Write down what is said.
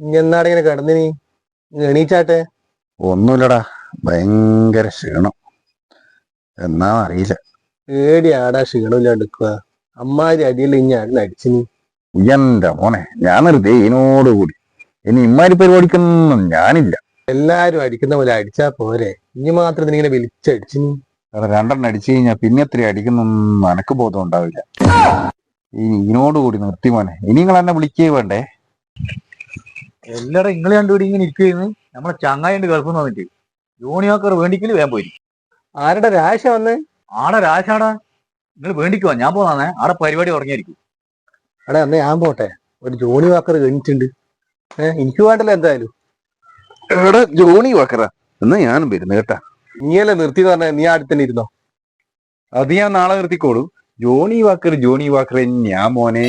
എന്നാടെ ഇങ്ങനെ കിടന്നിനി? ഇങ്ങ് എണീച്ചാട്ടെ ഒന്നുമില്ലടാ ഭയങ്കര ക്ഷീണം. എന്നാ അറിയില്ല. ഏടിയാടാ ക്ഷീണമില്ലാണ്ട് നിക്കുക അമ്മാരി അടിയിൽ ഇനി ആടിന് അടിച്ചിനി എന്റെ മോനെ ഞാൻ നിർത്തി കൂടി. ഇനി ഇമ്മാരി പരിപാടിക്കൊന്നും ഞാനില്ല. എല്ലാരും അടിക്കുന്ന പോലെ അടിച്ചാ പോരെ. ഇനി മാത്രം ഇങ്ങനെ വിളിച്ചടിച്ചിനി? എടാ, രണ്ടെണ്ണം അടിച്ചു കഴിഞ്ഞാ പിന്നെ എത്ര അടിക്കുന്നൊന്നും അനക്ക് ബോധം ഉണ്ടാവില്ല. ഇനി ഇതിനോട് കൂടി നിർത്തി മോനെ. ഇനി നിങ്ങൾ എന്നെ വിളിക്കേ വേണ്ടേ? എല്ലാരും ഇങ്ങളെ കണ്ടുപിടി ഇങ്ങനെ ഇരിക്കുന്നു നമ്മളെ ചങ്ങായിണ്ട് ഗൾഫിൽ വന്നിട്ട്. ജൂണിയാക്കർ വേണ്ടിക്കൽ വേൻ പോയി. ആരുടെ രാശ വന്ന്? ആടെ രാശാടാ നിങ്ങൾ വേണ്ടിക്കുവാ ഞാൻ പോന്നാന്നേ ആടെ പരിപാടി ഉറങ്ങിയായിരിക്കും എടാ അന്ന് ഞാൻ പോട്ടെ. ഒരു ജോണി വാക്കർ കഴിഞ്ഞിട്ടുണ്ട് ഏഹ് എനിക്ക് വേണ്ടല്ലോ എന്തായാലും. എടാ ജോണി വാക്കറ. എന്നാ ഞാനും വരുന്നു കേട്ടാ. നീയല്ലേ നിർത്തി പറഞ്ഞ? നീ ആടി തന്നെ ഇരുന്നോ? അത് ഞാൻ നാളെ നിർത്തിക്കോളൂ. ജോണി വാക്കർ ജോണി വാക്കർ ഞാൻ മോനെ.